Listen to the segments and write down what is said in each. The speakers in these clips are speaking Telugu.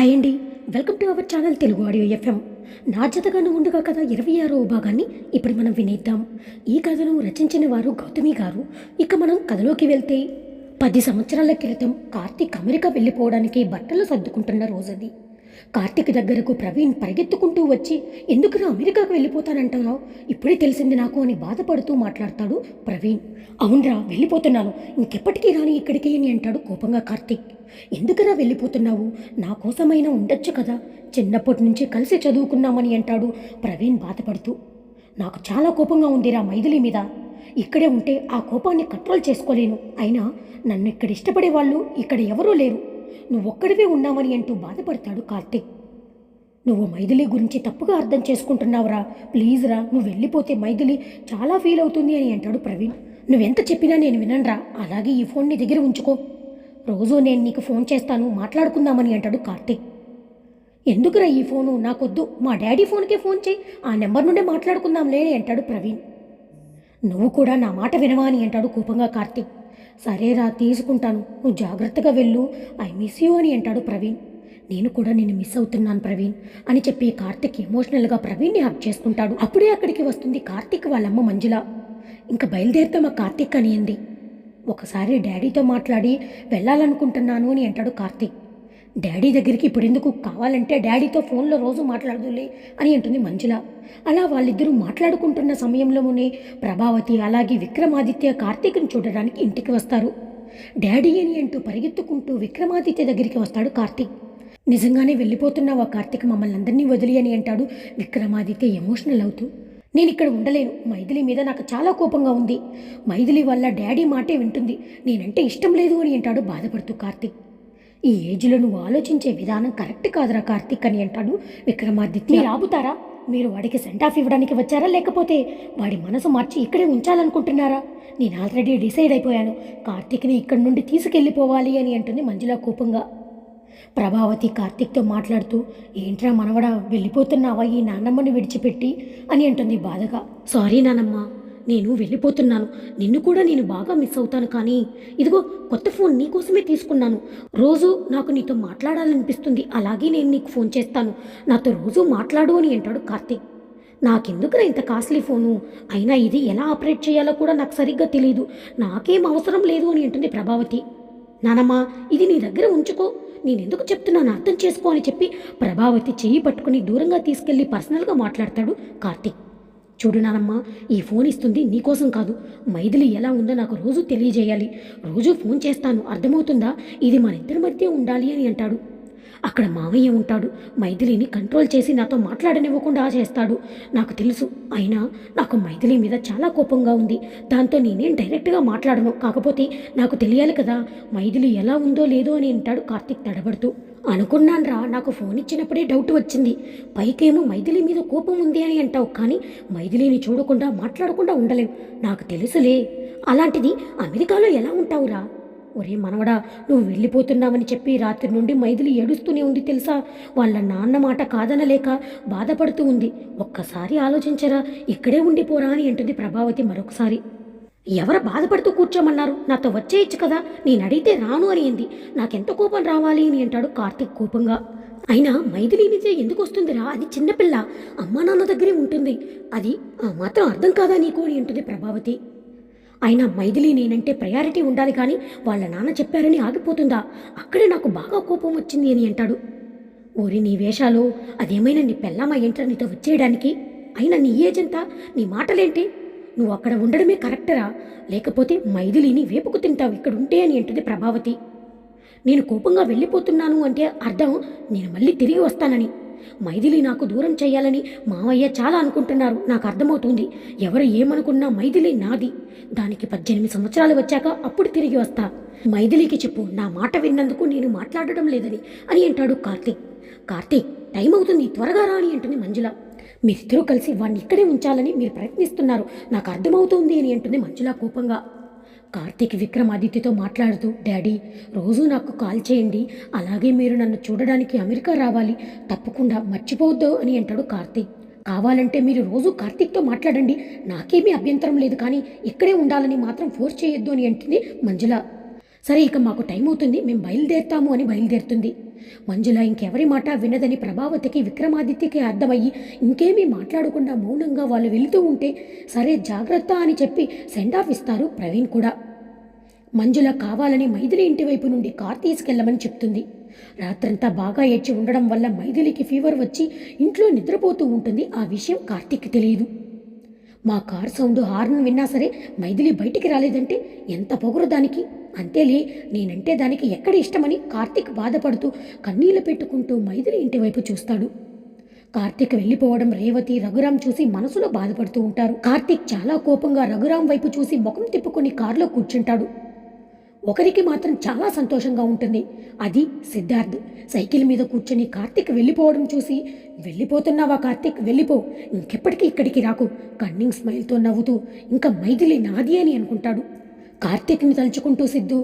హాయ్ అండి. Welcome to our channel Telugu audio FM. నా జతగాను ఉండగా కథ ఇరవై ఆరో భాగాన్ని ఇప్పుడు మనం వినేద్దాం. ఈ కథను రచించిన వారు గౌతమి గారు. ఇక మనం కథలోకి వెళ్తే పది సంవత్సరాల క్రితం కార్తీక్ అమెరికా వెళ్ళిపోవడానికి బట్టలు సర్దుకుంటున్న రోజది కార్తిక్ దగ్గరకు ప్రవీణ్ పరిగెత్తుకుంటూ వచ్చి ఎందుకురా అమెరికాకు వెళ్ళిపోతానంటున్నావు? ఇప్పుడే తెలిసింది నాకు అని బాధపడుతూ మాట్లాడతాడు ప్రవీణ్. అవునరా వెళ్ళిపోతున్నాను. ఇంకెప్పటికీ రాని ఇక్కడికి అని అంటాడు కోపంగా కార్తిక్. ఎందుకురా వెళ్ళిపోతున్నావు? నా కోసమైనా ఉండొచ్చు కదా. చిన్నప్పటి నుంచి కలిసి చదువుకున్నామని అంటాడు ప్రవీణ్ బాధపడుతూ. నాకు చాలా కోపంగా ఉందిరా మైథిలి మీద. ఇక్కడే ఉంటే ఆ కోపాన్ని కంట్రోల్ చేసుకోలేను. అయినా నన్ను ఇక్కడ ఇష్టపడే వాళ్ళు ఇక్కడ ఎవరూ లేరు. నువ్వొక్కడివే ఉన్నామని అంటూ బాధపడతాడు కార్తీక్. నువ్వు మైథిలి గురించి తప్పుగా అర్థం చేసుకుంటున్నావురా. ప్లీజ్ రా నువ్వు వెళ్ళిపోతే మైథిలి చాలా ఫీల్ అవుతుంది అని అంటాడు ప్రవీణ్. నువ్వెంత చెప్పినా నేను విననురా. అలాగే ఈ ఫోన్ నీ దగ్గర ఉంచుకో. రోజు నేను నీకు ఫోన్ చేస్తాను మాట్లాడుకుందామని అంటాడు కార్తీక్. ఎందుకురా ఈ ఫోను? నాకొద్దు. మా డాడీ ఫోన్కే ఫోన్ చేయి. ఆ నెంబర్ నుండే మాట్లాడుకుందాంలే అని అంటాడు ప్రవీణ్. నువ్వు కూడా నా మాట వినవా అని అంటాడు కోపంగా కార్తీక్. సరేరా తీసుకుంటాను. నువ్వు జాగ్రత్తగా వెళ్ళు. ఐ మిస్ యూ అని అంటాడు ప్రవీణ్. నేను కూడా నిన్ను మిస్ అవుతున్నాను ప్రవీణ్ అని చెప్పి కార్తిక్ ఎమోషనల్గా ప్రవీణ్ని హక్ చేసుకుంటాడు. అప్పుడే అక్కడికి వస్తుంది కార్తిక్ వాళ్ళమ్మ మంజుల. ఇంకా బయలుదేరుతాం ఆ కార్తిక్ అని ఒకసారి డాడీతో మాట్లాడి వెళ్ళాలనుకుంటున్నాను అని అంటాడు కార్తిక్. డాడీ దగ్గరికి ఇప్పుడు ఎందుకు కావాలంటే డాడీతో ఫోన్లో రోజు మాట్లాడదులే అని అంటుంది మంజుల. అలా వాళ్ళిద్దరూ మాట్లాడుకుంటున్న సమయంలోనే ప్రభావతి అలాగే విక్రమాదిత్య కార్తీక్ని చూడడానికి ఇంటికి వస్తారు. డాడీ అని అంటూ పరిగెత్తుకుంటూ విక్రమాదిత్య దగ్గరికి వస్తాడు కార్తీక్. నిజంగానే వెళ్ళిపోతున్నావా కార్తీక్? మమ్మల్ని అందరినీ వదిలి అని అంటాడు విక్రమాదిత్య ఎమోషనల్ అవుతూ. నేను ఇక్కడ ఉండలేను. మైథిలి మీద నాకు చాలా కోపంగా ఉంది. మైథిలి వల్ల డాడీ మాటే వింటుంది. నేనంటే ఇష్టం లేదు అని అంటాడు బాధపడుతూ కార్తీక్. ఈ ఏజ్లో నువ్వు ఆలోచించే విధానం కరెక్ట్ కాదురా కార్తీక్ అని అంటాడు విక్రమాదిత్య. మీరు ఆపుతారా మీరు వాడికి సెంట్ ఆఫ్ ఇవ్వడానికి వచ్చారా? లేకపోతే వాడి మనసు మార్చి ఇక్కడే ఉంచాలనుకుంటున్నారా? నేను ఆల్రెడీ డిసైడ్ అయిపోయాను. కార్తీక్ని ఇక్కడి నుండి తీసుకెళ్ళిపోవాలి అని అంటుంది మంజుల కోపంగా. ప్రభావతి కార్తీక్తో మాట్లాడుతూ ఏంట్రా మనవడా వెళ్ళిపోతున్నావా? ఈ నాన్నమ్మని విడిచిపెట్టి అని అంటుంది బాధగా. సారీ నానమ్మ. నేను వెళ్ళిపోతున్నాను. నిన్ను కూడా నేను బాగా మిస్ అవుతాను కానీ ఇదిగో కొత్త ఫోన్ నీకోసమే తీసుకున్నాను. రోజు నాకు నీతో మాట్లాడాలనిపిస్తుంది. అలాగే నేను నీకు ఫోన్ చేస్తాను. నాతో రోజు మాట్లాడు అని అంటాడు కార్తీక్. నాకెందుకురా ఇంత కాస్ట్లీ ఫోను అయినా ఇది ఎలా ఆపరేట్ చేయాలో కూడా నాకు సరిగ్గా తెలియదు నాకేం అవసరం లేదు అని అంటుంది ప్రభావతి. నానమ్మ ఇది నీ దగ్గర ఉంచుకో. నేనెందుకు చెప్తున్నాను అర్థం చేసుకో అని చెప్పి ప్రభావతి చెయ్యి పట్టుకుని దూరంగా తీసుకెళ్ళి పర్సనల్గా మాట్లాడతాడు కార్తీక్. చూడు నానమ్మ ఈ ఫోన్ ఇస్తుంది నీకోసం కాదు. మైథిలి ఎలా ఉందో నాకు రోజు తెలియజేయాలి. రోజు ఫోన్ చేస్తాను. అర్థమవుతుందా? ఇది మన ఇద్దరి మధ్య ఉండాలి అని అంటాడు. అక్కడ మావయ్య ఉంటాడు. మైథిలిని కంట్రోల్ చేసి నాతో మాట్లాడనివ్వకుండా చేస్తాడు. నాకు తెలుసు. అయినా నాకు మైథిలి మీద చాలా కోపంగా ఉంది. దాంతో నేనేం డైరెక్ట్గా మాట్లాడను. కాకపోతే నాకు తెలియాలి కదా మైథిలి ఎలా ఉందో లేదో అని అంటాడు కార్తీక్ తడబడుతూ. అనుకున్నాన్రా నాకు ఫోన్ ఇచ్చినప్పుడే డౌట్ వచ్చింది. పైకేమో మైథిలి మీద కోపం ఉంది అని అంటావు కానీ మైథిలిని చూడకుండా మాట్లాడకుండా ఉండలేవు. నాకు తెలుసులే. అలాంటిది అమెరికాలో ఎలా ఉంటావురా? ఒరే మనవడా నువ్వు వెళ్ళిపోతున్నావని చెప్పి రాత్రి నుండి మైథిలి ఏడుస్తూనే ఉంది తెలుసా? వాళ్ళ నాన్న మాట కాదనలేక బాధపడుతూ ఉంది. ఒక్కసారి ఆలోచించరా ఇక్కడే ఉండిపోరా అని అంటుంది ప్రభావతి మరొకసారి. ఎవరు బాధపడుతూ కూర్చోమన్నారు? నాతో వచ్చేయచ్చు కదా? నేను అడిగితే రాను అని అంది. నాకెంత కోపం రావాలి అని అంటాడు కార్తిక్ కోపంగా. అయినా మైథిలి నిజే ఎందుకు వస్తుందిరా అది చిన్నపిల్ల అమ్మా నాన్న దగ్గరే ఉంటుంది. అది ఆ మాత్రం అర్థం కాదా నీకు అని అంటుంది ప్రభావతి. అయినా మైథిలి నేనంటే ప్రయారిటీ ఉండాలి కానీ వాళ్ళ నాన్న చెప్పారని ఆగిపోతుందా? అక్కడే నాకు బాగా కోపం వచ్చింది అని అంటాడు. ఓరి నీ వేషాలు అదేమైనా నీ పెళ్ళామా ఏంట్రా నీతో వచ్చేయడానికి? అయినా నీ ఏజ్ నీ మాటలేంటి? నువ్వు అక్కడ ఉండడమే కరెక్టరా? లేకపోతే మైథిలిని వేపుకు తింటావు ఇక్కడ ఉంటే అని అంటుంది ప్రభావతి. నేను కోపంగా వెళ్ళిపోతున్నాను అంటే అర్థం నేను మళ్ళీ తిరిగి వస్తానని. మైథిలి నాకు దూరం చేయాలని మావయ్య చాలా అనుకుంటున్నారు. నాకు అర్థమవుతుంది. ఎవరు ఏమనుకున్నా మైథిలి నాది. దానికి పద్దెనిమిది సంవత్సరాలు వచ్చాక అప్పుడు తిరిగి వస్తా. మైథిలికి చెప్పు నా మాట విన్నందుకు నేను మాట్లాడడం లేదని అని అంటాడు కార్తీక్. కార్తీక్ టైం అవుతుంది త్వరగా రా అని అంటుంది మంజుల. మీరిద్దరూ కలిసి వాడిని ఇక్కడే ఉంచాలని మీరు ప్రయత్నిస్తున్నారు. నాకు అర్థమవుతుంది అని అంటుంది మంజుల కోపంగా. కార్తీక్ విక్రమాదిత్యతో మాట్లాడుతూ డాడీ రోజు నాకు కాల్ చేయండి. అలాగే మీరు నన్ను చూడడానికి అమెరికా రావాలి. తప్పకుండా మర్చిపోవద్దు అని అంటాడు కార్తీక్. కావాలంటే మీరు రోజు కార్తీక్తో మాట్లాడండి. నాకేమీ అభ్యంతరం లేదు కానీ ఇక్కడే ఉండాలని మాత్రం ఫోర్స్ చేయొద్దు అని అంటుంది మంజుల. సరే ఇక మాకు టైం అవుతుంది. మేము బయలుదేరుతాము అని బయలుదేరుతుంది. మంజుల ఇంకెవరి మాట వినదని ప్రభావతికి విక్రమాదిత్యకి అర్థమయ్యి ఇంకేమీ మాట్లాడకుండా మౌనంగా వాళ్ళు వెళుతూ ఉంటే సరే జాగ్రత్త అని చెప్పి సెండ్ ఆఫ్ ఇస్తారు ప్రవీణ్ కూడా. మంజుల కావాలని మైథిలి ఇంటి వైపు నుండి కార్ తీసుకెళ్ళమని చెప్తుంది. రాత్రంతా బాగా ఏడ్చి ఉండడం వల్ల మైథిలికి ఫీవర్ వచ్చి ఇంట్లో నిద్రపోతూ ఉంటుంది. ఆ విషయం కార్తీక్కి తెలియదు. మా కార్ సౌండ్ హార్న్ విన్నా సరే మైథిలి బయటికి రాలేదంటే ఎంత పొగరు దానికి? అంతేలే నేనంటే దానికి ఎక్కడ ఇష్టమని కార్తీక్ బాధపడుతూ కన్నీళ్ళు పెట్టుకుంటూ మైథిలి ఇంటి వైపు చూస్తాడు. కార్తీక్ వెళ్ళిపోవడం రేవతి రఘురాం చూసి మనసులో బాధపడుతూ ఉంటారు. కార్తీక్ చాలా కోపంగా రఘురాం వైపు చూసి ముఖం తిప్పుకొని కారులో కూర్చుంటాడు. ఒకరికి మాత్రం చాలా సంతోషంగా ఉంటుంది. అది సిద్ధార్థ్. సైకిల్ మీద కూర్చొని కార్తీక్ వెళ్ళిపోవడం చూసి వెళ్ళిపోతున్నావా కార్తీక్? వెళ్ళిపో. ఇంకెప్పటికీ ఇక్కడికి రాకు. కన్నింగ్ స్మైల్తో నవ్వుతూ ఇంకా మైథిలి నాది అని అనుకుంటాడు. కార్తీక్ని తలుచుకుంటూ సిద్ధు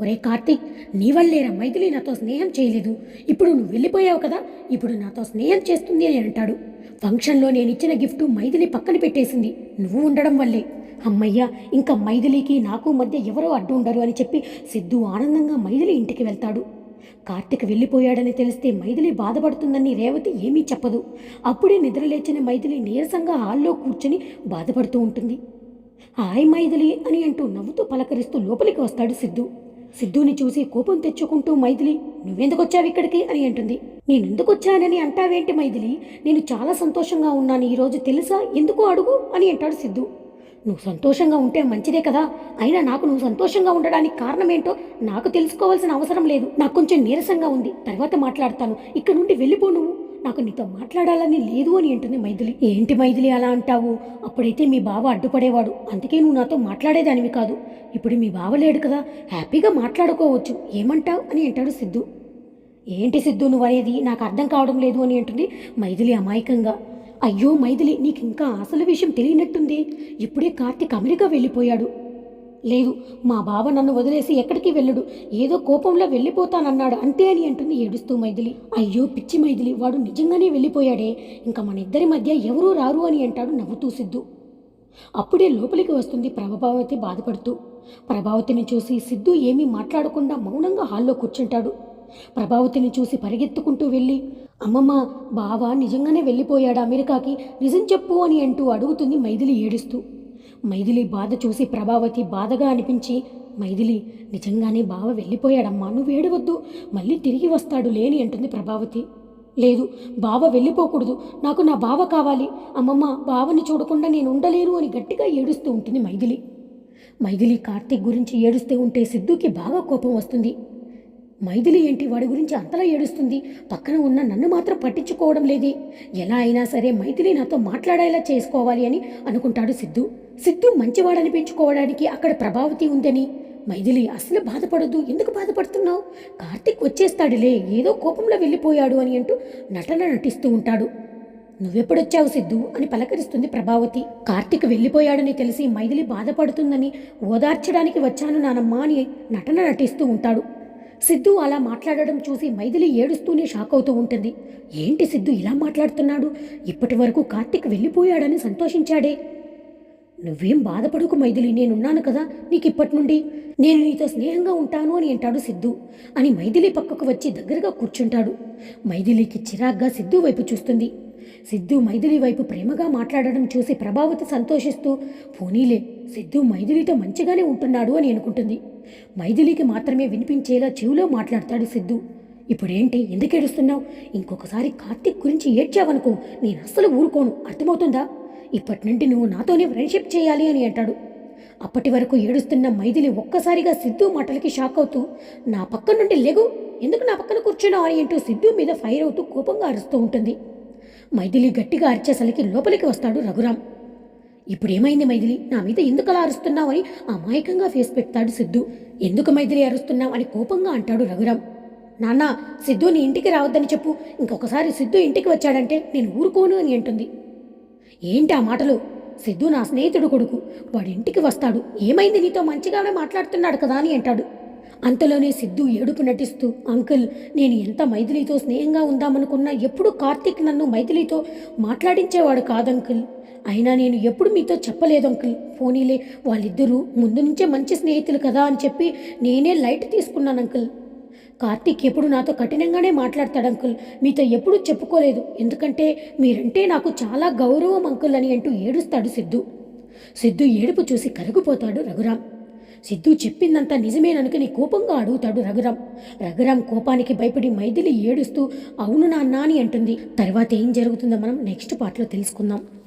ఒరే కార్తీక్ నీ వల్లేరా మైథిలి నాతో స్నేహం చేయలేదు. ఇప్పుడు నువ్వు వెళ్ళిపోయావు కదా ఇప్పుడు నాతో స్నేహం చేస్తుంది అని అంటాడు. ఫంక్షన్లో నేను ఇచ్చిన గిఫ్ట్ మైథిలి పక్కన పెట్టేసింది. నువ్వు ఉండడం వల్లే. అమ్మయ్య ఇంకా మైథిలికి నాకు మధ్య ఎవరో అడ్డు ఉండరు అని చెప్పి సిద్ధు ఆనందంగా మైథిలి ఇంటికి వెళ్తాడు. కార్తిక్ వెళ్ళిపోయాడని తెలిస్తే మైథిలి బాధపడుతుందని రేవతి ఏమీ చెప్పదు. అప్పుడే నిద్రలేచిన మైథిలి నీరసంగా హాల్లో కూర్చొని బాధపడుతూ ఉంటుంది. హాయ్ మైథిలి అని అంటూ నవ్వుతూ పలకరిస్తూ లోపలికి వస్తాడు సిద్ధు. సిద్ధుని చూసి కోపం తెచ్చుకుంటూ మైథిలి నువ్వెందుకొచ్చావు ఇక్కడికి? అని అంటుంది. నేనెందుకొచ్చానని అంటావేంటి మైథిలి? నేను చాలా సంతోషంగా ఉన్నాను ఈరోజు తెలుసా? ఎందుకు అడుగు? అని అంటాడు సిద్ధు. నువ్వు సంతోషంగా ఉంటే మంచిదే కదా. అయినా నాకు నువ్వు సంతోషంగా ఉండడానికి కారణం ఏంటో నాకు తెలుసుకోవాల్సిన అవసరం లేదు. నాకు కొంచెం నీరసంగా ఉంది. తర్వాత మాట్లాడతాను. ఇక్కడ నుండి వెళ్ళిపో నువ్వు. నాకు నీతో మాట్లాడాలని లేదు అని అంటుంది మైథిలి. ఏంటి మైథిలి అలా అంటావు? అప్పుడైతే మీ బావ అడ్డుపడేవాడు. అందుకే నువ్వు నాతో మాట్లాడేదానివి కాదు. ఇప్పుడు మీ బావ లేడు కదా హ్యాపీగా మాట్లాడుకోవచ్చు. ఏమంటావు? అని అంటాడు సిద్ధు. ఏంటి సిద్ధు నువ్వు అనేది నాకు అర్థం కావడం లేదు అని అంటుంది మైథిలి అమాయకంగా. అయ్యో మైథిలి నీకు ఇంకా అసలు విషయం తెలియనట్టుంది. ఇప్పుడే కార్తీక్ అమెరికా వెళ్ళిపోయాడు. లేదు మా బావ నన్ను వదిలేసి ఎక్కడికి వెళ్ళడు. ఏదో కోపంలో వెళ్ళిపోతానన్నాడు అంతే అని అంటుంది ఏడుస్తూ మైథిలి. అయ్యో పిచ్చి మైథిలి వాడు నిజంగానే వెళ్ళిపోయాడే. ఇంకా మన ఇద్దరి మధ్య ఎవరూ రారు అని అంటాడు నవ్వుతూ సిద్ధు. అప్పుడే లోపలికి వస్తుంది ప్రభావతి బాధపడుతూ. ప్రభావతిని చూసి సిద్ధు ఏమీ మాట్లాడకుండా మౌనంగా హాల్లో కూర్చుంటాడు. ప్రభావతిని చూసి పరిగెత్తుకుంటూ వెళ్ళి అమ్మమ్మ బావ నిజంగానే వెళ్ళిపోయాడు అమెరికాకి నిజం చెప్పు అని అంటూ అడుగుతుంది మైథిలి ఏడుస్తూ. మైథిలి బాధ చూసి ప్రభావతి బాధగా అనిపించి మైథిలి నిజంగానే బావ వెళ్ళిపోయాడమ్మా నువ్వు వేడవద్దు మళ్ళీ తిరిగి వస్తాడు లేని అంటుంది ప్రభావతి. లేదు బావ వెళ్ళిపోకూడదు నాకు నా బావ కావాలి. అమ్మమ్మ బావని చూడకుండా నేను ఉండలేను అని గట్టిగా ఏడుస్తూ ఉంటుంది మైథిలి. మైథిలి కార్తీక్ గురించి ఏడుస్తూ ఉంటే సిద్ధుకి బాగా కోపం వస్తుంది. మైథిలి ఏంటి? వాడి గురించి అంతలా ఏడుస్తుంది. పక్కన ఉన్న నన్ను మాత్రం పట్టించుకోవడం లేదే. ఎలా అయినా సరే మైథిలి నాతో మాట్లాడేలా చేసుకోవాలి అని అనుకుంటాడు సిద్ధు. సిద్ధు మంచివాడనిపించుకోవడానికి అక్కడ ప్రభావతి ఉందని. మైథిలి అసలు బాధపడద్దు. ఎందుకు బాధపడుతున్నావు? కార్తిక్ వచ్చేస్తాడులే. ఏదో కోపంలో వెళ్ళిపోయాడు అని అంటూ నటన నటిస్తూ ఉంటాడు. నువ్వెప్పుడొచ్చావు సిద్ధు? అని పలకరిస్తుంది ప్రభావతి. కార్తిక్ వెళ్ళిపోయాడని తెలిసి మైథిలి బాధపడుతుందని ఓదార్చడానికి వచ్చాను నానమ్మ అని నటన నటిస్తూ ఉంటాడు. సిద్ధు అలా మాట్లాడడం చూసి మైథిలి ఏడుస్తూనే షాక్ అవుతూ ఉంటుంది. ఏంటి సిద్ధు ఇలా మాట్లాడుతున్నాడు? ఇప్పటి వరకు కార్తిక్ వెళ్ళిపోయాడని సంతోషించాడే. నువ్వేం బాధపడకు మైథిలి నేనున్నాను కదా నీకు ఇప్పటి నుండి. నేను నీతో స్నేహంగా ఉంటాను అని అంటాడు సిద్ధు. అని మైథిలి పక్కకు వచ్చి దగ్గరగా కూర్చుంటాడు. మైథిలికి చిరాగ్గా సిద్ధు వైపు చూస్తుంది. సిద్ధు మైథిలి వైపు ప్రేమగా మాట్లాడడం చూసి ప్రభావతి సంతోషిస్తూ పోనీలే సిద్ధు మైథిలితో మంచిగానే ఉంటున్నాడు అని అనుకుంటుంది. మైథిలికి మాత్రమే వినిపించేలా చెవిలో మాట్లాడతాడు సిద్ధు. ఇప్పుడేంటి? ఎందుకు ఏడుస్తున్నావు? ఇంకొకసారి కార్తీక్ గురించి ఏడ్చావనుకో నేను అస్సలు ఊరుకోను. అర్థమవుతుందా? ఇప్పటి నుండి నువ్వు నాతోనే ఫ్రెండ్షిప్ చేయాలి అని అంటాడు. అప్పటి వరకు ఏడుస్తున్న మైథిలి ఒక్కసారిగా సిద్ధు మాటలకి షాక్ అవుతూ నా పక్క నుండి లెగు ఎందుకు నా పక్కన కూర్చున్నావు అని అంటూ సిద్ధు మీద ఫైర్ అవుతూ కోపంగా అరుస్తూ ఉంటుంది. మైథిలి గట్టిగా అరిచేసరికి లోపలికి వస్తాడు రఘురామ్. ఇప్పుడు ఏమైంది మైథిలి? నా మీద ఎందుకు అలా అరుస్తున్నావు అని అమాయకంగా ఫేస్ పెడతాడు సిద్ధు. ఎందుకు మైథిలి అరుస్తున్నావు అని కోపంగా అంటాడు రఘురామ్. నాన్న సిద్ధు నీ ఇంటికి రావద్దని చెప్పు. ఇంకొకసారి సిద్ధు ఇంటికి వచ్చాడంటే నేను ఊరుకోను అని అంటుంది. ఏంటి ఆ మాటలు? సిద్ధు నా స్నేహితుడు కొడుకు. వాడి ఇంటికి వస్తాడు. ఏమైంది నీతో మంచిగానే మాట్లాడుతున్నాడు కదా అని అంటాడు. అంతలోనే సిద్ధు ఏడుపు నటిస్తూ అంకుల్ నేను ఎంత మైథిలితో స్నేహంగా ఉందామనుకున్నా ఎప్పుడు కార్తీక్ నన్ను మైథిలితో మాట్లాడించేవాడు కాదంకుల్ అయినా నేను ఎప్పుడు మీతో చెప్పలేదు అంకుల్. పోనీలే వాళ్ళిద్దరూ ముందు నుంచే మంచి స్నేహితులు కదా అని చెప్పి నేనే లైట్ తీసుకున్నాను అంకుల్. కార్తీక్ ఎప్పుడు నాతో కఠినంగానే మాట్లాడతాడు అంకుల్. మీతో ఎప్పుడూ చెప్పుకోలేదు. ఎందుకంటే మీరంటే నాకు చాలా గౌరవం అంకుల్ అని అంటూ ఏడుస్తాడు సిద్ధు. సిద్ధు ఏడుపు చూసి కరిగిపోతాడు రఘురామ్. సిద్ధు చెప్పిందంతా నిజమేననుకుని కోపంగా అడుగుతాడు రఘురామ్. రఘురామ్ కోపానికి భయపడి మైథిలి ఏడుస్తూ అవును నాన్న అని అంటుంది. తర్వాత ఏం జరుగుతుందో మనం నెక్స్ట్ పార్ట్లో తెలుసుకుందాం.